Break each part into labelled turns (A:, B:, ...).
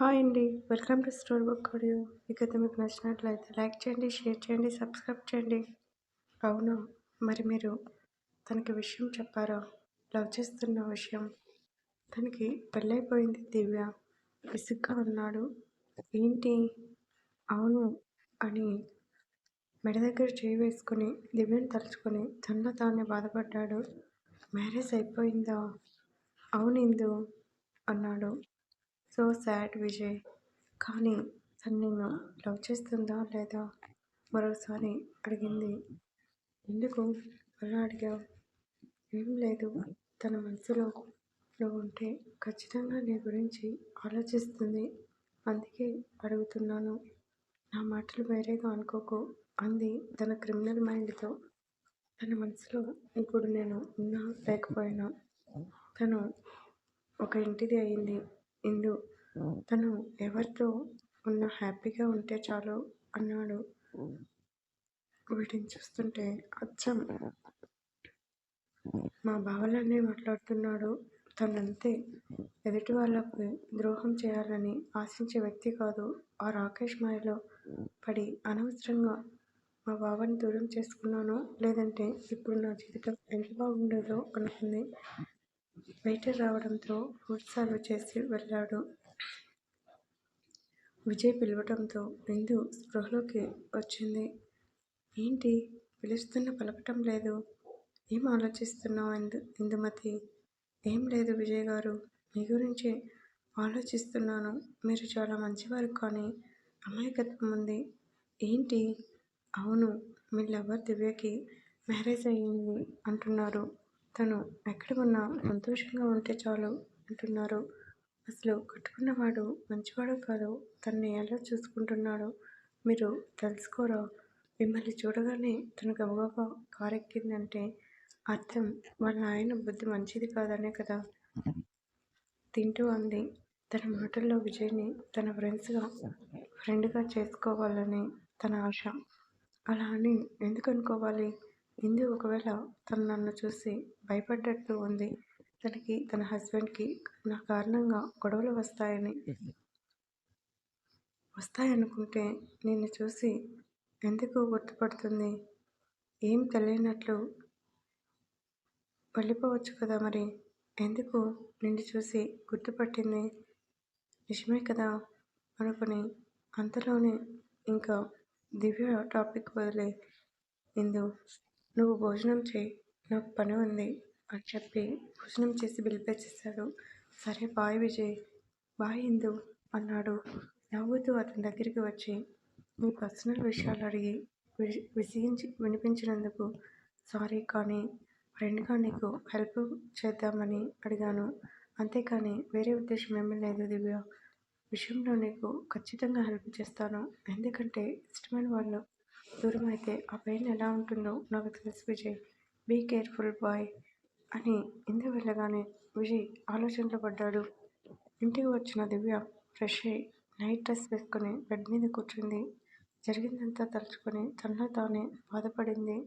A: Hi అండి welcome to store book audio. ఇక మీకు నచ్చినట్లయితే లైక్ చేయండి షేర్ చేయండి సబ్స్క్రైబ్ చేయండి. అవును మరి మీరు తనకి విషయం చెప్పారా? లవ్ చేస్తున్న విషయం. తనకి పెళ్ళైపోయింది దివ్య. విసుగ్గా ఉన్నాడు. ఏంటి? అవును అని మెడ దగ్గర చేయి వేసుకుని దివ్యను తలుచుకొని తనలో తానే బాధపడ్డాడు. మ్యారేజ్ అయిపోయిందా? అవును అన్నాడు. So sad Vijay. కానీ తను నిన్ను లవ్ చేస్తుందా లేదా మరోసారి అడిగింది. ఎందుకు? అలా అడిగావు. ఏం లేదు. తన మనసులో నువ్వు ఉంటే ఖచ్చితంగా నీ గురించి ఆలోచిస్తుంది. అందుకే అడుగుతున్నాను. నా మాటలు వేరేగా అనుకోకు అంది తన క్రిమినల్ మైండ్తో. తన మనసులో ఇప్పుడు నేను ఉన్నా లేకపోయినా తను ఒక ఇంటిది అయింది. ఇందు. తను ఎవరితో ఉన్నా హ్యాపీగా ఉంటే చాలు అన్నాడు. వీటిని చూస్తుంటే అచ్చం. మా బావలనే మాట్లాడుతున్నాడు. తనంతే. ఎదుటి వాళ్ళకు ద్రోహం చేయాలని ఆశించే వ్యక్తి కాదు. ఆ రాకేష్ మాయలో పడి అనవసరంగా మా బావని దూరం చేసుకున్నాను లేదంటే ఇప్పుడు నా జీవితం ఎంత బాగుండేదో అనుకుంది. వెయిటర్ రావడంతో ఫుడ్ సర్వ్ చేసి వెళ్ళాడు. విజయ్ పిలవడంతో బిందు స్పృహలోకి వచ్చింది. ఏంటి? పిలుస్తున్న పలకటం లేదు. ఏం ఆలోచిస్తున్నావు ఇందు ఇందుమతి? ఏం లేదు విజయ్ గారు. మీ గురించే ఆలోచిస్తున్నాను. మీరు చాలా మంచివారు కానీ అమాయకత్వం ఉంది. ఏంటి? అవును మీ లవర్ దివ్యకి మ్యారేజ్ అయ్యింది అంటున్నారు. తను ఎక్కడ ఉన్నా సంతోషంగా ఉంటే చాలు అంటున్నారు. అసలు కట్టుకున్నవాడు మంచివాడు కాదు. తనని ఎలా చూసుకుంటున్నాడో మీరు తెలుసుకోరా? మిమ్మల్ని చూడగానే తను గబగబా కారెక్కిందంటే అర్థం. వాళ్ళ ఆయన బుద్ధి మంచిది కాదనే కదా. తింటూ అంది. తన మాటల్లో విజయ్ని తన ఫ్రెండ్స్గా ఫ్రెండ్గా చేసుకోవాలని తన ఆశ. అలా అని ఎందుకు అనుకోవాలి? ఇందు ఒకవేళ తను నన్ను చూసి భయపడ్డట్టు ఉంది తనకి తన హస్బెండ్కి నా కారణంగా గొడవలు వస్తాయని వస్తాయనుకుంటే నిన్ను చూసి ఎందుకు గుర్తుపడుతుంది? ఏం తెలియనట్లు వెళ్ళిపోవచ్చు కదా మరి. ఎందుకు నిన్ను చూసి గుర్తుపట్టింది? నిజమే కదా అనుకుని అంతలోనే ఇంకా దివ్య టాపిక్ వదిలే ఇందు నువ్వు భోజనం చేయి. నాకు పని ఉంది అని చెప్పి భోజనం చేసి బిల్పే చేశాడు. సరే బాయ్ విజయ్. బాయ్ ఇందు అన్నాడు. నవ్వుతూ అతని దగ్గరికి వచ్చి మీ పర్సనల్ విషయాలు అడిగి విసిగించి వినిపించినందుకు సారీ కానీ ఫ్రెండ్గా నీకు హెల్ప్ చేద్దామని అడిగాను. అంతేకాని వేరే ఉద్దేశం ఏమీ లేదు దివ్య. విషయంలో నీకు ఖచ్చితంగా హెల్ప్ చేస్తాను. ఎందుకంటే ఇష్టమైన వాళ్ళు దూరం అయితే ఆ పెయిన్ ఎలా ఉంటుందో నాకు తెలుసు విజయ్. బీ కేర్ఫుల్ బాయ్ అని ఇంత వెళ్ళగానే విజయ్ ఆలోచనలో పడ్డాడు. ఇంటికి వచ్చిన దివ్య ఫ్రెష్ అయ్యి నైట్ డ్రెస్ వేసుకొని బెడ్ మీద కూర్చుంది. జరిగిందంతా తలుచుకొని తనలో తానే బాధపడింది.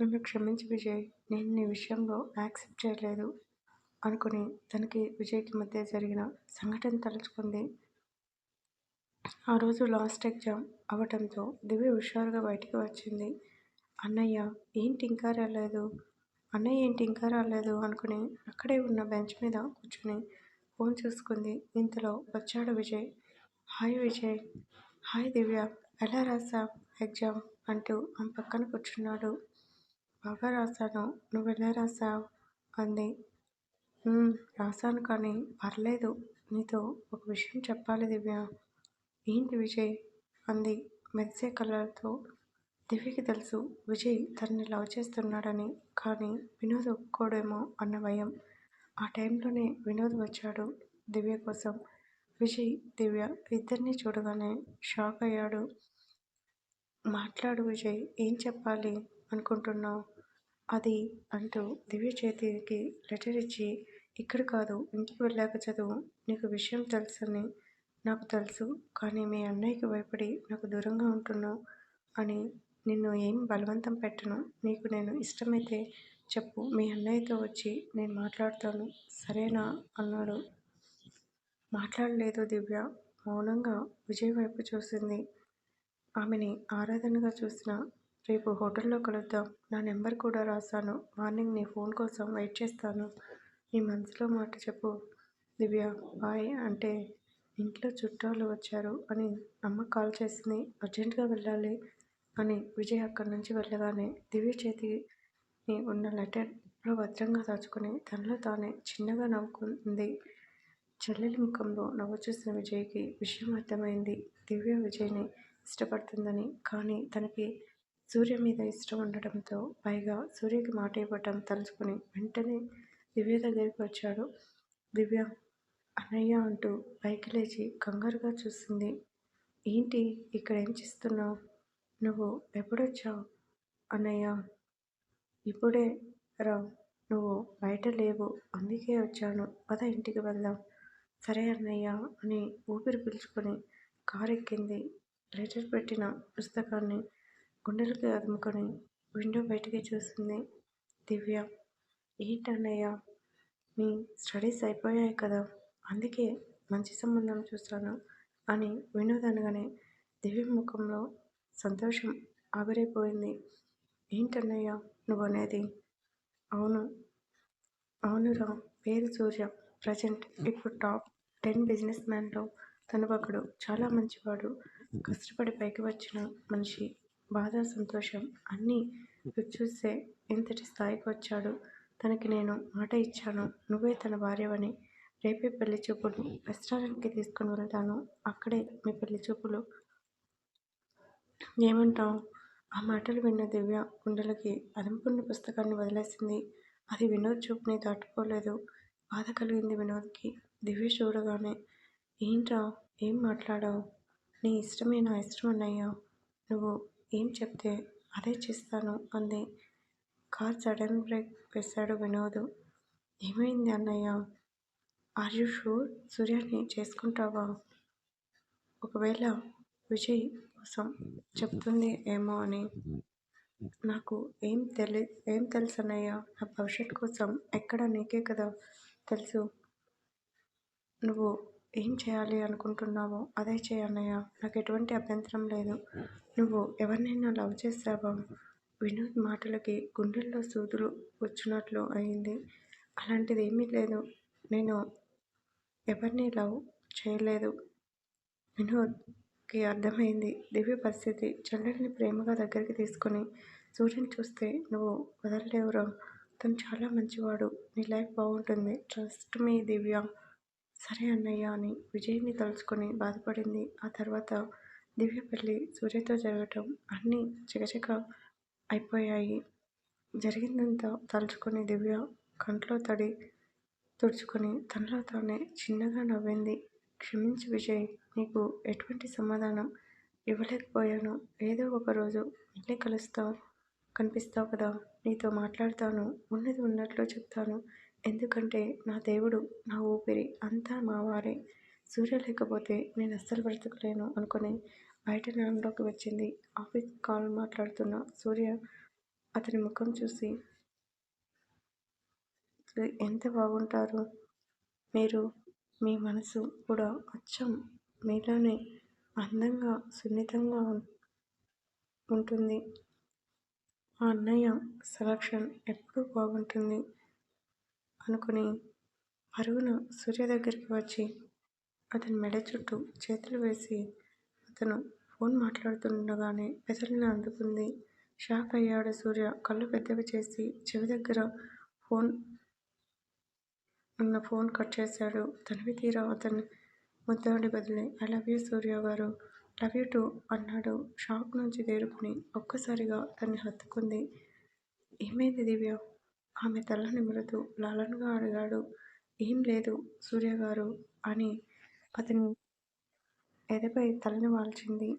A: నన్ను క్షమించి విజయ్ నేను నీ విషయంలో యాక్సెప్ట్ చేయలేదు అనుకుని తనకి విజయ్కి మధ్య జరిగిన సంఘటన తలుచుకుంది. ఆ రోజు లాస్ట్ ఎగ్జామ్ అవటంతో దివ్య హుషారుగా బయటికి వచ్చింది. అన్నయ్య ఏంటి ఇంకా రాలేదు? అన్నయ్య ఏంటి ఇంకా రాలేదు? అనుకుని అక్కడే ఉన్న బెంచ్ మీద కూర్చుని ఫోన్ చూసుకుంది. ఇంతలో వచ్చాడు విజయ్. హాయ్ విజయ్. హాయ్ దివ్య. ఎలా రాసా ఎగ్జామ్? అంటూ ఆమె పక్కన కూర్చున్నాడు. బాగా రాశాను. నువ్వు ఎలా రాసావు అంది. రాశాను కానీ పర్లేదు. నీతో ఒక విషయం చెప్పాలి దివ్య. ఏంటి విజయ్? అంది. మెరిసే కళ్ళతో దివ్యకి తెలుసు విజయ్ తనని లవ్ చేస్తున్నాడని కానీ వినోద్ ఒప్పుకోడేమో అన్న భయం. ఆ టైంలోనే వినోద్ వచ్చాడు దివ్య కోసం. విజయ్ దివ్య ఇద్దరిని చూడగానే షాక్ అయ్యాడు. మాట్లాడు విజయ్ ఏం చెప్పాలి అనుకుంటున్నావు? అది అంటూ దివ్య చేతికి లెటర్ ఇచ్చి ఇక్కడ కాదు ఇంటికి వెళ్ళాక చదువు నీకు విషయం తెలుసని నాకు తెలుసు కానీ మీ అన్నయ్యకి భయపడి నాకు దూరంగా ఉంటున్నావు అని నిన్ను ఏం బలవంతం పెట్టను నీకు నేను ఇష్టమైతే చెప్పు మీ అన్నయ్యతో వచ్చి నేను మాట్లాడతాను సరేనా అన్నాడు మాట్లాడలేదు దివ్య మౌనంగా విజయ్ వైపు చూసింది. ఆమెని ఆరాధనగా చూసిన రేపు హోటల్లో కలుద్దాం. నా నెంబర్ కూడా రాశాను. మార్నింగ్ నీ ఫోన్ కోసం వెయిట్ చేస్తాను. నీ మనసులో మాట చెప్పు దివ్య బాయ్ అంటే ఇంట్లో చుట్టాలు వచ్చారు అని అమ్మ కాల్ చేసింది. అర్జెంటుగా వెళ్ళాలి అని విజయ్ అక్కడి నుంచి వెళ్ళగానే దివ్య చేతిని ఉన్న లెటర్లో భద్రంగా దాచుకుని తనలో తానే చిన్నగా నవ్వుకుంది. చెల్లెలి ముఖంలో నవ్వు చూసిన విజయ్కి విషయం అర్థమైంది. దివ్య విజయ్ని ఇష్టపడుతుందని. కానీ తనకి సూర్య మీద ఇష్టం ఉండటంతో పైగా సూర్యకి మాట ఇవ్వటం తలుచుకుని వెంటనే దివ్య దగ్గరికి వచ్చాడు. దివ్య అన్నయ్య అంటూ పైకి లేచి కంగారుగా చూసింది. ఏంటి ఇక్కడ ఏం చేస్తున్నావు? నువ్వు ఎప్పుడొచ్చావు అన్నయ్య? ఇప్పుడే రా నువ్వు బయట లేవు అందుకే వచ్చాను పద ఇంటికి వెళ్దాం. సరే అన్నయ్య అని ఊపిరి పీల్చుకొని కారు ఎక్కింది. లెటర్ పెట్టిన పుస్తకాన్ని గుండెలకి అదుముకొని విండో బయటికి చూసింది దివ్య. ఏంటన్నయ్య మీ స్టడీస్ అయిపోయాయి కదా అందుకే మంచి సంబంధం చూస్తాను అని వినోద్ అనగానే దివ్య ముఖంలో సంతోషం ఆవిరైపోయింది. ఏంటన్నయ్య నువ్వనేది? అవును అవునురా పేరు సూర్య. ప్రజెంట్ ఇప్పుడు టాప్ టెన్ బిజినెస్ మ్యాన్లో తను ఒకడు. చాలా మంచివాడు. కష్టపడి పైకి వచ్చిన మనిషి. బాధ సంతోషం అన్నీ చూస్తే ఇంతటి స్థాయికి వచ్చాడు. తనకి నేను మాట ఇచ్చాను. నువ్వే తన భార్యవని. రేపే పెళ్ళి చూపులు. రెస్టారెంట్కి తీసుకుని వెళ్తాను. అక్కడే మీ పెళ్ళి చూపులు. ఏమంటావు ఆ మాటలు విన్న దివ్య గుండెలకి అదుముకున్న పుస్తకాన్ని వదిలేసింది. అది వినోద్ చూపుని దాటుకోలేదు. బాధ కలిగింది వినోద్కి దివ్య చూడగానే ఏంట్రా ఏం మాట్లాడావు నీ ఇష్టమే నా ఇష్టం అన్నయ్యా నువ్వు ఏం చెప్తే అదే చేస్తాను అంది. కార్ సడన్ బ్రేక్ వేశాడు వినోద్. ఏమైంది అన్నయ్య? ఆర్ యూ షూర్ సూర్యని చేసుకుంటావా? ఒకవేళ విజయ్ కోసం చెప్తుంది ఏమో అని. నాకు ఏం తెలి ఏం తెలుసు అన్నయ్యా నా భవిష్యత్ కోసం ఎక్కడ నీకే కదా తెలుసు. నువ్వు ఏం చేయాలి అనుకుంటున్నావో అదే చేయన్నయ్య నాకు ఎటువంటి అభ్యంతరం లేదు. నువ్వు ఎవరినైనా లవ్ చేస్తావా వినోద్ మాటలకి గుండెల్లో సూదులు వచ్చినట్లు అయింది. అలాంటిది ఏమీ లేదు. నేను ఎవరిని లవ్ చేయలేదు. వినోద్కి అర్థమైంది దివ్య పరిస్థితి. చెల్లెల్ని ప్రేమగా దగ్గరికి తీసుకుని సూర్యని చూస్తే నువ్వు వదలలేవురా తను చాలా మంచివాడు. నీ లైఫ్ బాగుంటుంది. Trust me Divya. సరే అన్నయ్య అని విజయ్ని తలుచుకొని తలుచుకుని బాధపడింది. ఆ తర్వాత దివ్య పెళ్ళి సూర్యతో జరగటం అన్నీ చకచక అయిపోయాయి. జరిగిందంతా తలుచుకుని దివ్య కంట్లో తడి తుడుచుకుని తనలో తానే చిన్నగా నవ్వింది. క్షమించు విజయ్. నీకు ఎటువంటి సమాధానం ఇవ్వలేకపోయాను. ఏదో ఒకరోజు మళ్ళీ కలుస్తావు కనిపిస్తావు కదా నీతో మాట్లాడతాను. ఉన్నది ఉన్నట్లు చెప్తాను. ఎందుకంటే నా దేవుడు, నా ఊపిరి అంతా మావారే. సూర్య లేకపోతే నేను అస్సలు బ్రతకలేను అనుకుని బయట లాన్లోకి వచ్చింది. ఆఫీస్ కాల్ మాట్లాడుతున్న సూర్య అతని ముఖం చూసి ఎంత బాగుంటారు మీరు. మీ మనసు కూడా అచ్చం మీలోనే అందంగా సున్నితంగా ఉంటుంది. మా అన్నయ్య సెలక్షన్ ఎప్పుడూ బాగుంటుంది అనుకుని పరుగున సూర్య దగ్గరికి వచ్చి అతని మెడ చుట్టూ చేతులు వేసి అతను ఫోన్ మాట్లాడుతుండగానే పెదలిని అందుకుంది. షాక్ అయ్యాడు సూర్య. కళ్ళు పెద్దవి చేసి చెవి దగ్గర ఫోన్ ఉన్న ఫోన్ కట్ చేశాడు. తనివి తీరా అతని ముద్దాడి బదిలే ఐ లవ్ యూ సూర్యగారు. లవ్ యూ టూ అన్నాడు షాక్ నుంచి తేరుకుని ఒక్కసారిగా అతన్ని హత్తుకుంది. ఏమైంది దివ్య? ఆమె తల నిమురుతూ లాలనగా అడిగాడు. ఏం లేదు సూర్యగారూ అని అతని ఎదపై తలని వాల్చింది.